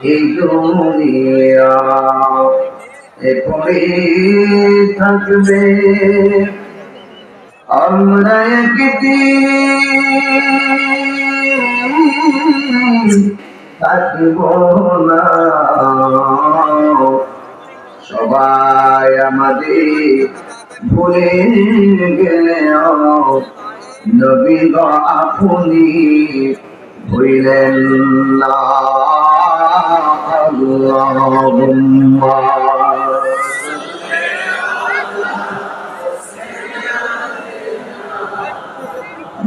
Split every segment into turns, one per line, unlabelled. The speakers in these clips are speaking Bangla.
এই দুনিয়া এরপরে থাকবে আমরা একদিন থাকব না। সবাই আমাদের ভুলে গেলেও নবী গো আপনি ভুলেন না। اللهم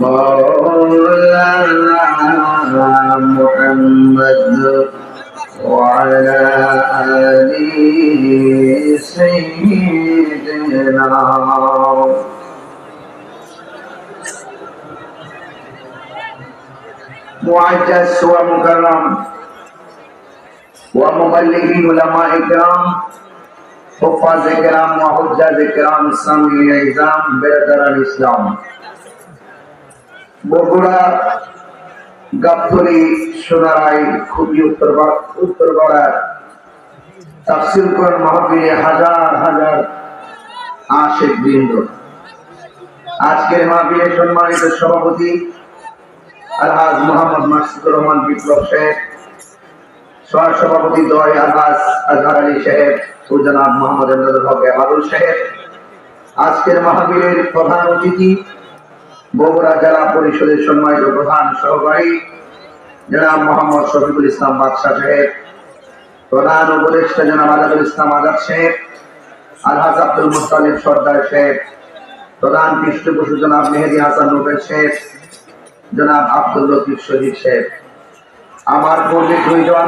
مولانا محمد وعلى آله سيدنا معجز ومكرم ومبلغي علماء كرام حفاظ کرام وحجاج کرام اسلامی اعزام برادران اسلام বগুড়া গাবতলি সোনারাই খুবই উত্তর উত্তরপাড়া তাফসিল কোরআন মাহফিলে হাজার হাজার আশেক বৃন্দ আজকের মাহফিলে সম্মানিত সভাপতি আলহাজ মোহাম্মদ মাসুদুর রহমান বিপ্লব সাহেব সভাপতি দয় আলহাজ আজহার আলী সাহেব ও জনাব মোহাম্মদ এমদাদুল হক আবাদুল সাহেব, আজকের মাহফিলের প্রধান অতিথি, বগুড়া জেলা পরিষদের সম্মানিত প্রধান সহকারী, জনাব মোহাম্মদ শফিকুল ইসলাম বাদশাহ সাহেব, প্রধান উপদেষ্টা জনাব আজাদুল ইসলাম আজাদ সাহেব, আলহাজ আব্দুল মুস্তালিব সর্দার সাহেব, প্রধান পৃষ্ঠপোষক জনাব মেহেদি হাসান রুবেল সাহেব, জনাব আব্দুল লতিফ শহীদ সাহেব। আমার পূর্বে দুইজন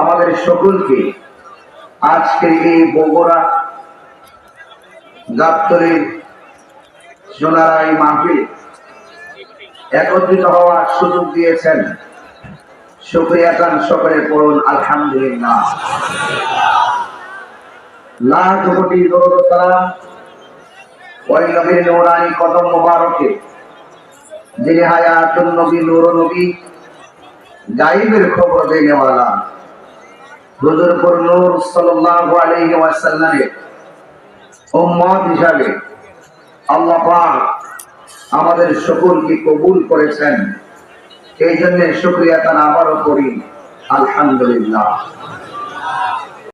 আমাদের সকলকে আজকে এই বগুড়া গাবতলীর সোনারাই মাহফিল একত্রিত হওয়ার সুযোগ দিয়েছেন। শুক্রিয়া খান সকলে পড়ুন, আলহামদুলিল্লাহ। লাখ কোটি দরুদ ওই নবীর নূরানি কদম মোবারকে, যিনি হায়াতুন নবী নূর নবী, গাইবের খবর দেনেওয়ালা হুজুরপুর নূর সাল্লাল্লাহু আমাদের সকলকে কবুল করেছেন। এই জন্য শুক্রিয়া তারা আবারও করি। আলহামদুলিল্লাহ।